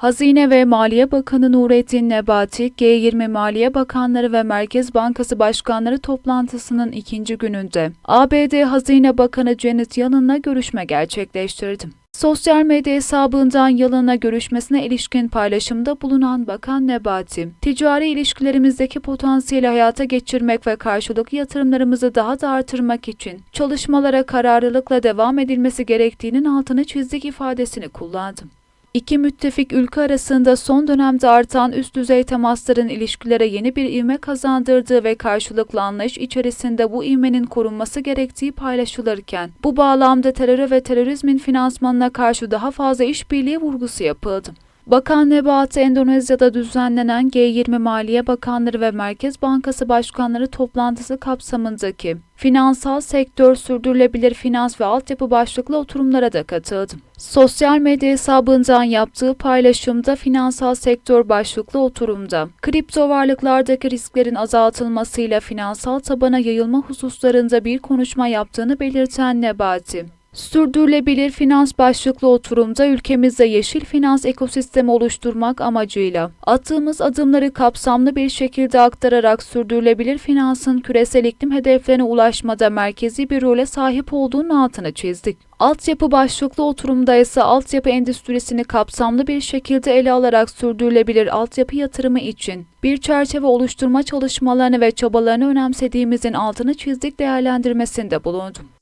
Hazine ve Maliye Bakanı Nurettin Nebati, G20 Maliye Bakanları ve Merkez Bankası Başkanları toplantısının ikinci gününde ABD Hazine Bakanı Janet Yellen'la görüşme gerçekleştirdi. Sosyal medya hesabından Yalın'la görüşmesine ilişkin paylaşımda bulunan Bakan Nebati, ticari ilişkilerimizdeki potansiyeli hayata geçirmek ve karşılıklı yatırımlarımızı daha da artırmak için çalışmalara kararlılıkla devam edilmesi gerektiğinin altını çizdik ifadesini kullandı. İki müttefik ülke arasında son dönemde artan üst düzey temasların ilişkilere yeni bir ivme kazandırdığı ve karşılıklı anlayış içerisinde bu ivmenin korunması gerektiği paylaşılırken, bu bağlamda teröre ve terörizmin finansmanına karşı daha fazla işbirliği vurgusu yapıldı. Bakan Nebati, Endonezya'da düzenlenen G20 Maliye Bakanları ve Merkez Bankası Başkanları toplantısı kapsamındaki finansal sektör, sürdürülebilir finans ve altyapı başlıklı oturumlara da katıldı. Sosyal medya hesabından yaptığı paylaşımda finansal sektör başlıklı oturumda kripto varlıklardaki risklerin azaltılmasıyla finansal tabana yayılma hususlarında bir konuşma yaptığını belirten Nebati, Sürdürülebilir finans başlıklı oturumda ülkemizde yeşil finans ekosistemi oluşturmak amacıyla attığımız adımları kapsamlı bir şekilde aktararak sürdürülebilir finansın küresel iklim hedeflerine ulaşmada merkezi bir role sahip olduğunun altını çizdik. Altyapı başlıklı oturumda ise altyapı endüstrisini kapsamlı bir şekilde ele alarak sürdürülebilir altyapı yatırımı için bir çerçeve oluşturma çalışmalarını ve çabalarını önemsediğimizin altını çizdik değerlendirmesinde bulundum.